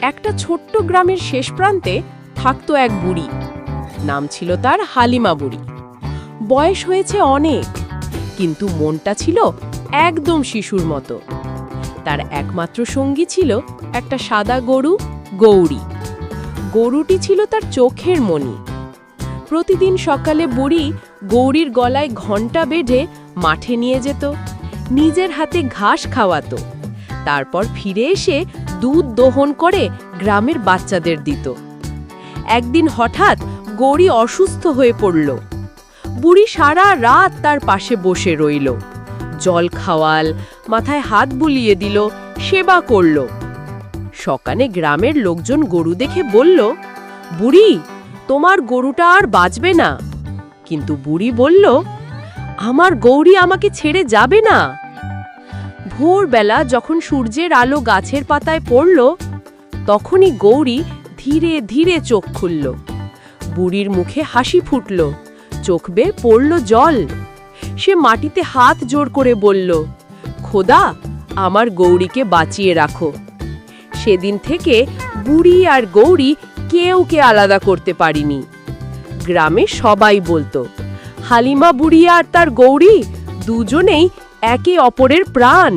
একটা ছোট্ট গ্রামের শেষ প্রান্তে থাকতো এক বুড়ি। নাম ছিল তার হালিমা বুড়ি। বয়স হয়েছে অনেক, কিন্তু মনটা ছিল একদম শিশুর মতো। তার একমাত্র সঙ্গী ছিল একটা সাদা গরু, গৌরী। গরুটি ছিল তার চোখের মণি। প্রতিদিন সকালে বুড়ি গৌরীর গলায় ঘণ্টা বেঁধে মাঠে নিয়ে যেত, নিজের হাতে ঘাস খাওয়াতো। তারপর ফিরে এসে দুধ দোহন করে গ্রামের বাচ্চাদের দিত। একদিন হঠাৎ গৌরী অসুস্থ হয়ে পড়ল। বুড়ি সারা রাত তার পাশে বসে রইল। জল খাওয়াল, মাথায় হাত বুলিয়ে দিল, সেবা করল। সকালে গ্রামের লোকজন গরু দেখে বলল, বুড়ি, তোমার গরুটা আর বাঁচবে না। কিন্তু বুড়ি বলল, আমার গৌরী আমাকে ছেড়ে যাবে না। ভোরবেলা যখন সূর্যের আলো গাছের পাতায় পড়ল, তখনই গৌরী ধীরে ধীরে চোখ খুলল। বুড়ির মুখে হাসি ফুটল, চোখ বেয়ে পড়ল জল। সে মাটিতে হাত জোর করে বলল, খোদা, আমার গৌরীকে বাঁচিয়ে রাখো। সেদিন থেকে বুড়ি আর গৌরী কেউকে আলাদা করতে পারিনি। গ্রামে সবাই বলতো, হালিমা বুড়ি আর তার গৌরী দুজনেই একে অপরের প্রাণ।